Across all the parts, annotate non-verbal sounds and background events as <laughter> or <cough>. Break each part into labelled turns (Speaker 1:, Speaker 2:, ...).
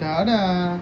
Speaker 1: trở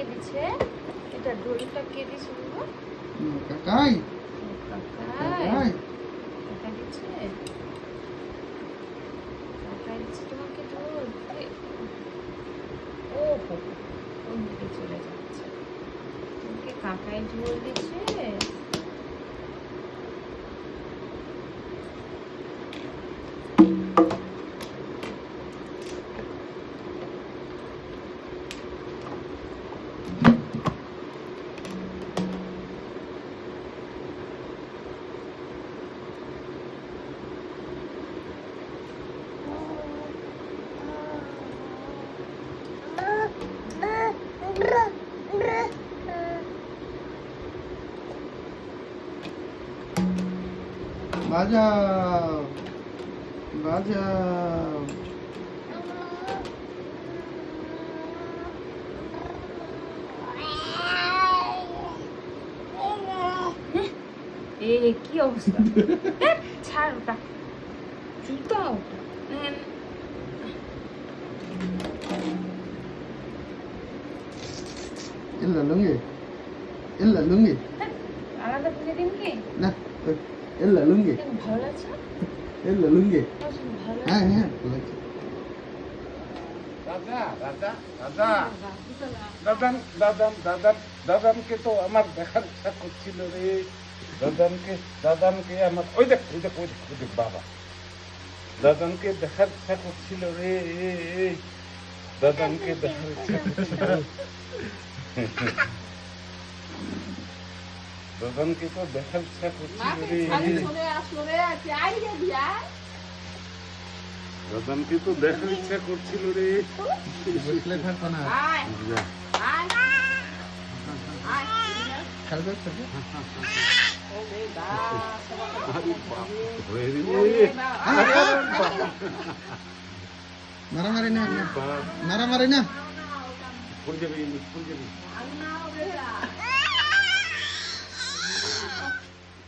Speaker 2: দিয়ে দিছে এটা দড়িটা কে দিছে বলবো কাকাই কাকাই কাকা দিচ্ছে কাকা তোমাকে তো ও কোন দিকে চলে যাচ্ছে তোমাকে কাকাই ঝোল দিচ্ছে
Speaker 1: 맞아. 맞아.
Speaker 2: 얘 귀여웠어. <laughs> 잘 울다. 진짜 울다. 응.
Speaker 1: 일라 능이. 일라 능이. লুঙ্গি ভালো লাগছে এই লুঙ্গি হ্যাঁ হ্যাঁ ভালো লাগছে
Speaker 3: দাদা দাদা দাদা দাদান দাদান দাদান দাদানকে তো আমার দেখার ইচ্ছা করছিল রে দাদানকে দাদানকে আমার ওই দেখ ওই দেখ ওই দেখ ওই দেখ বাবা দাদানকে দেখার ইচ্ছা করছিল রে দাদানকে দেখার ইচ্ছা করছিল দোকানকে তো দেখার ইচ্ছা করছিল রে তো দেখার ইচ্ছা করছিল রে
Speaker 1: মারামারি না মারামারি না
Speaker 3: যাবি যাবি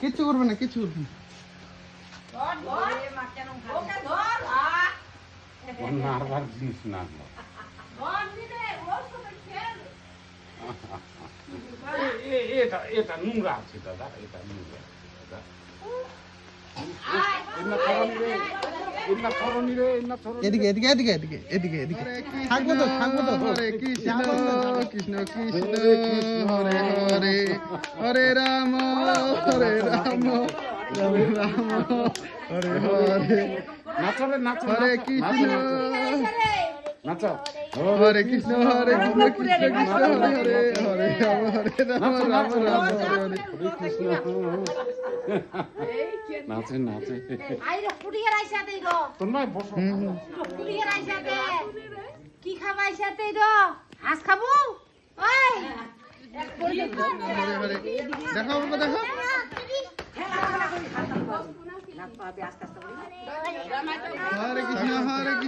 Speaker 1: কিচ্ছু করবে না কিচ্ছু করবে না
Speaker 3: আছে দাদা এটা নোংরা দাদা
Speaker 1: এদিকে এদিকে এদিকে এদিকে এদিকে এদিকে থাকবো তো থাকবো তো কৃষ্ণ কৃষ্ণ কৃষ্ণ কৃষ্ণ হরে হরে হরে রাম হরে রাম হরে রাম হরে হরে নাচবে নাচ হরে হরে কৃষ্ণ হরে কৃষ্ণ কৃষ্ণ কৃষ্ণ হরে হরে হরে রাম হরে রাম রাম রাম হরে কৃষ্ণ
Speaker 3: নাচে নাচে
Speaker 1: তোমায় বসো
Speaker 2: কি খাবাই সাথে দো হাঁস খাবো ওই
Speaker 1: দেখো দেখো আরে কিছু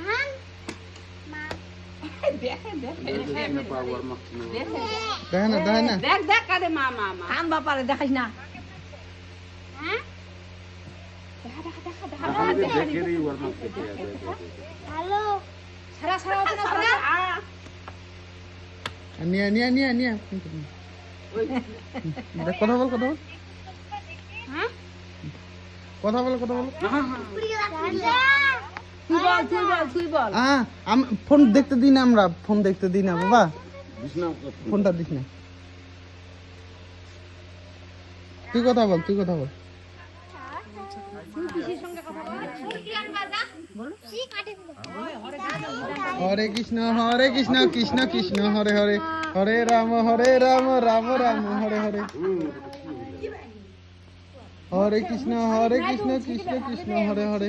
Speaker 4: নিয়া
Speaker 3: হ্যাঁ?
Speaker 1: নিয়া নিয়া নিয়া কথা বল কথা বল কথা বল হ্যাঁ, হ্যাঁ। কথা বল ফোন দেখতে দিই না আমরা ফোন দেখতে দিই না বাবা ফোনটা দিস না তুই কথা বল তুই কথা বল হরে কৃষ্ণ হরে কৃষ্ণ কৃষ্ণ কৃষ্ণ হরে হরে হরে রাম হরে রাম রাম রাম হরে হরে হরে কৃষ্ণ হরে কৃষ্ণ কৃষ্ণ কৃষ্ণ হরে হরে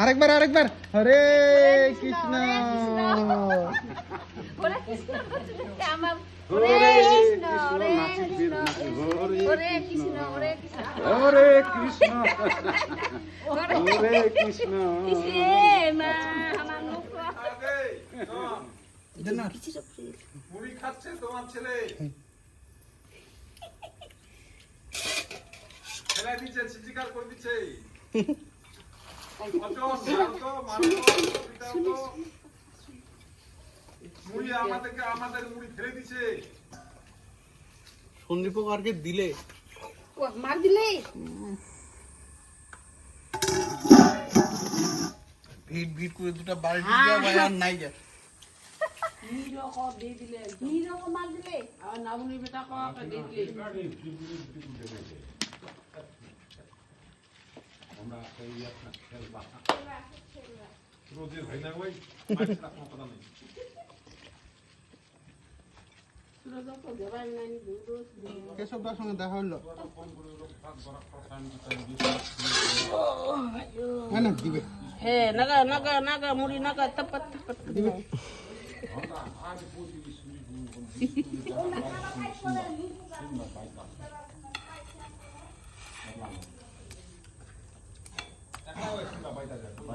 Speaker 1: আরেকবার আরেকবার হরে কৃষ্ণ
Speaker 2: হরে কৃষ্ণ হরে কৃষ্ণ
Speaker 1: হরে কৃষ্ণ হরে কৃষ্ণ
Speaker 3: খাই দিচ্ছে চিচিকার করে দিচ্ছে <laughs>
Speaker 1: সন্দীপ কারকে দিলে মার দিলে ভিড় ভিড় করে দুটো বাড়ি <laughs> দিয়ে আর নাই যায়
Speaker 2: দিলে মার দিলে আর নাগুনি বেটা কয় দিলে Hei, <laughs> eh, naga, naga, naga, muri naga, tepat, tepat. <laughs> すみま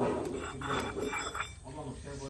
Speaker 2: せん。